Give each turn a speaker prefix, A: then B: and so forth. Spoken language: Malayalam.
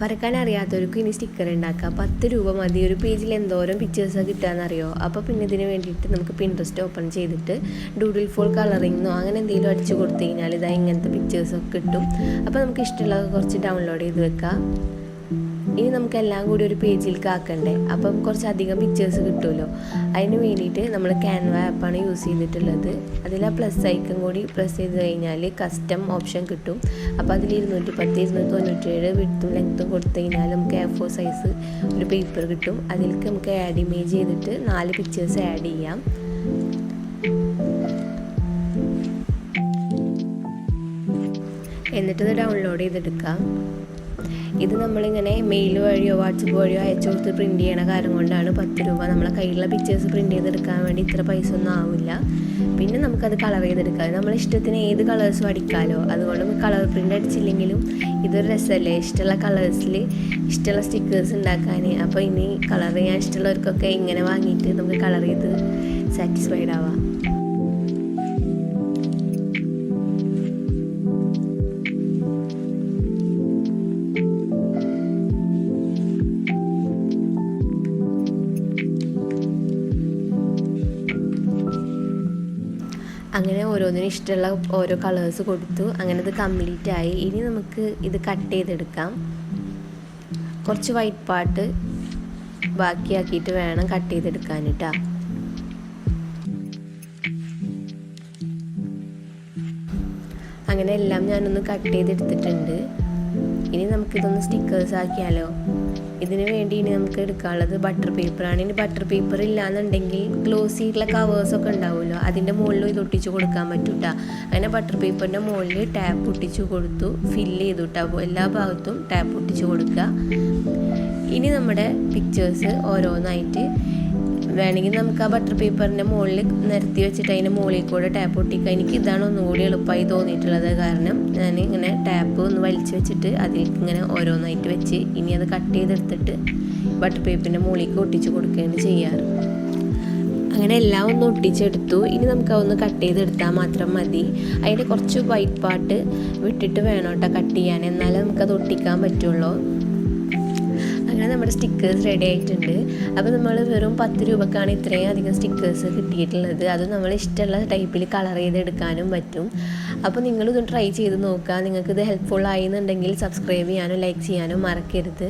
A: വരക്കാൻ അറിയാത്തവർക്ക് ഇനി സ്റ്റിക്കർ ഉണ്ടാക്കാം പത്ത് രൂപ മതി. ഒരു പേജിൽ എന്തോരം പിക്ചേഴ്സാണ് കിട്ടുകയെന്നറിയോ അപ്പോൾ പിന്നെ ഇതിന് വേണ്ടിയിട്ട് നമുക്ക് പിൻട്രസ്റ്റ് ഓപ്പൺ ചെയ്തിട്ട് ഡൂഡിൽ ഫോൾ കളറിങ്ങോ അങ്ങനെ എന്തെങ്കിലും അടിച്ചു കൊടുത്തു കഴിഞ്ഞാൽ ഇതാ ഇങ്ങനത്തെ പിക്ചേഴ്സൊക്കെ കിട്ടും. അപ്പോൾ നമുക്ക് ഇഷ്ടമുള്ള കുറച്ച് ഡൗൺലോഡ് ചെയ്ത് വെക്കാം. ഇനി നമുക്ക് എല്ലാം കൂടി ഒരു പേജിലേക്ക് ആക്കണ്ടേ അപ്പം കുറച്ചധികം പിക്ചേഴ്സ് കിട്ടുമല്ലോ? അതിന് വേണ്ടിയിട്ട് നമ്മൾ ക്യാൻവ ആപ്പാണ് യൂസ് ചെയ്തിട്ടുള്ളത്. അതിൽ ആ പ്ലസ് ഐക്കൺ കൂടി പ്രസ് ചെയ്ത് കഴിഞ്ഞാൽ കസ്റ്റം ഓപ്ഷൻ കിട്ടും. അപ്പോൾ അതിൽ ഇരുന്നൂറ്റി പത്ത് ഇരുന്നൂറ്റി തൊണ്ണൂറ്റേഴ് വിട്ടും ലെങ്ത്തും കൊടുത്തു കഴിഞ്ഞാൽ നമുക്ക് എ ഫോർ സൈസ് ഒരു പേപ്പർ കിട്ടും. അതിലേക്ക് നമുക്ക് ആഡ് ഇമേജ് ചെയ്തിട്ട് നാല് പിക്ചേഴ്സ് ആഡ് ചെയ്യാം. എന്നിട്ടത് ഡൗൺലോഡ് ചെയ്തെടുക്കാം. ഇത് നമ്മളിങ്ങനെ മെയിൽ വഴിയോ വാട്സപ്പ് വഴിയോ അയച്ചു കൊടുത്ത് പ്രിന്റ് ചെയ്യണ കാര്യം കൊണ്ടാണ് പത്ത് രൂപ നമ്മളെ കയ്യിലുള്ള പിക്ചേഴ്സ് പ്രിന്റ് ചെയ്തെടുക്കാൻ വേണ്ടി ഇത്ര പൈസ ഒന്നും ആവില്ല. പിന്നെ നമുക്കത് കളർ ചെയ്തെടുക്കാം. നമ്മൾ ഇഷ്ടത്തിന് ഏത് കളേഴ്സും അടിക്കാമല്ലോ അതുകൊണ്ട് കളർ പ്രിന്റ് അടിച്ചില്ലെങ്കിലും ഇതൊരു രസമല്ലേ ഇഷ്ടമുള്ള കളേഴ്സിൽ ഇഷ്ടമുള്ള സ്റ്റിക്കേഴ്സ് ഉണ്ടാക്കാൻ അപ്പോൾ ഇനി കളർ ചെയ്യാൻ ഇഷ്ടമുള്ളവർക്കൊക്കെ ഇങ്ങനെ വാങ്ങിയിട്ട് നമുക്ക് കളർ ചെയ്ത് സാറ്റിസ്ഫൈഡ് ആവാം. അങ്ങനെ ഓരോന്നിനും ഇഷ്ടമുള്ള ഓരോ കളേഴ്സ് കൊടുത്തു. അങ്ങനെ ഇത് കംപ്ലീറ്റ് ആയി. ഇനി നമുക്ക് ഇത് കട്ട് ചെയ്തെടുക്കാം. കുറച്ച് വൈറ്റ് പാർട്ട് ബാക്കിയാക്കിയിട്ട് വേണം കട്ട് ചെയ്തെടുക്കാൻ കേട്ടോ അങ്ങനെ എല്ലാം ഞാനൊന്ന് കട്ട് ചെയ്തെടുത്തിട്ടുണ്ട്. ഇനി നമുക്കിതൊന്ന് സ്റ്റിക്കേഴ്സ് ആക്കിയാലോ? ഇതിന് വേണ്ടി ഇനി നമുക്ക് എടുക്കാനുള്ളത് ബട്ടർ പേപ്പറാണ് ഇനി ബട്ടർ പേപ്പർ ഇല്ലാന്നുണ്ടെങ്കിൽ ഗ്ലോസിയിട്ടുള്ള കവേഴ്സൊക്കെ ഉണ്ടാവുമല്ലോ. അതിന്റെ മുകളിൽ ഇത് ഒട്ടിച്ച് കൊടുക്കാൻ പറ്റും കേട്ടോ അങ്ങനെ ബട്ടർ പേപ്പറിന്റെ മുകളിൽ ടാപ്പ് ഒട്ടിച്ച് കൊടുത്തു ഫില്ല് ചെയ്തു കേട്ടോ എല്ലാ ഭാഗത്തും ടാപ്പ് ഒട്ടിച്ച് കൊടുക്കുക. ഇനി നമ്മുടെ പിക്ചേഴ്സ് ഓരോന്നായിട്ട് വേണമെങ്കിൽ നമുക്ക് ആ ബട്ടർ പേപ്പറിന്റെ മുകളിൽ നിരത്തി വെച്ചിട്ട് അതിന്റെ മുകളിൽ കൂടെ ടാപ്പ് ഒട്ടിക്കുക എനിക്ക് ഇതാണ് ഒന്നുകൂടി എളുപ്പമായി തോന്നിയിട്ടുള്ളത്. കാരണം ഞാൻ ഇങ്ങനെ ടാപ്പ് ഒന്ന് വലിച്ചു വെച്ചിട്ട് അതിലേക്ക് ഇങ്ങനെ ഓരോന്നായിട്ട് വെച്ച് ഇനി അത് കട്ട് ചെയ്തെടുത്തിട്ട് ബട്ടർ പേപ്പറിന്റെ മുകളിലേക്ക് ഒട്ടിച്ച് കൊടുക്കുകയാണ് ചെയ്യാറ്. അങ്ങനെ എല്ലാം ഒന്ന് ഒട്ടിച്ചെടുത്തു. ഇനി നമുക്ക് അതൊന്ന് കട്ട് ചെയ്തെടുത്താൽ മാത്രം മതി. അതിന്റെ കുറച്ച് വൈറ്റ് പാർട്ട് വിട്ടിട്ട് വേണം കേട്ടോ കട്ട് ചെയ്യാൻ. എന്നാലേ നമുക്കത് ഒട്ടിക്കാൻ പറ്റുള്ളൂ. അങ്ങനെ നമ്മുടെ സ്റ്റിക്കേഴ്സ് റെഡി ആയിട്ടുണ്ട്. അപ്പോൾ നമ്മൾ വെറും പത്ത് രൂപക്കാണ് ഇത്രയും അധികം സ്റ്റിക്കേഴ്സ് കിട്ടിയിട്ടുള്ളത്. അത് നമ്മൾ ഇഷ്ടമുള്ള ടൈപ്പിൽ കളർ ചെയ്തെടുക്കാനും പറ്റും. അപ്പോൾ നിങ്ങളിതൊന്ന് ട്രൈ ചെയ്ത് നോക്കുക. നിങ്ങൾക്കിത് ഹെൽപ്ഫുൾ ആയി എന്നുണ്ടെങ്കിൽ സബ്സ്ക്രൈബ് ചെയ്യാനും ലൈക്ക് ചെയ്യാനും മറക്കരുത്.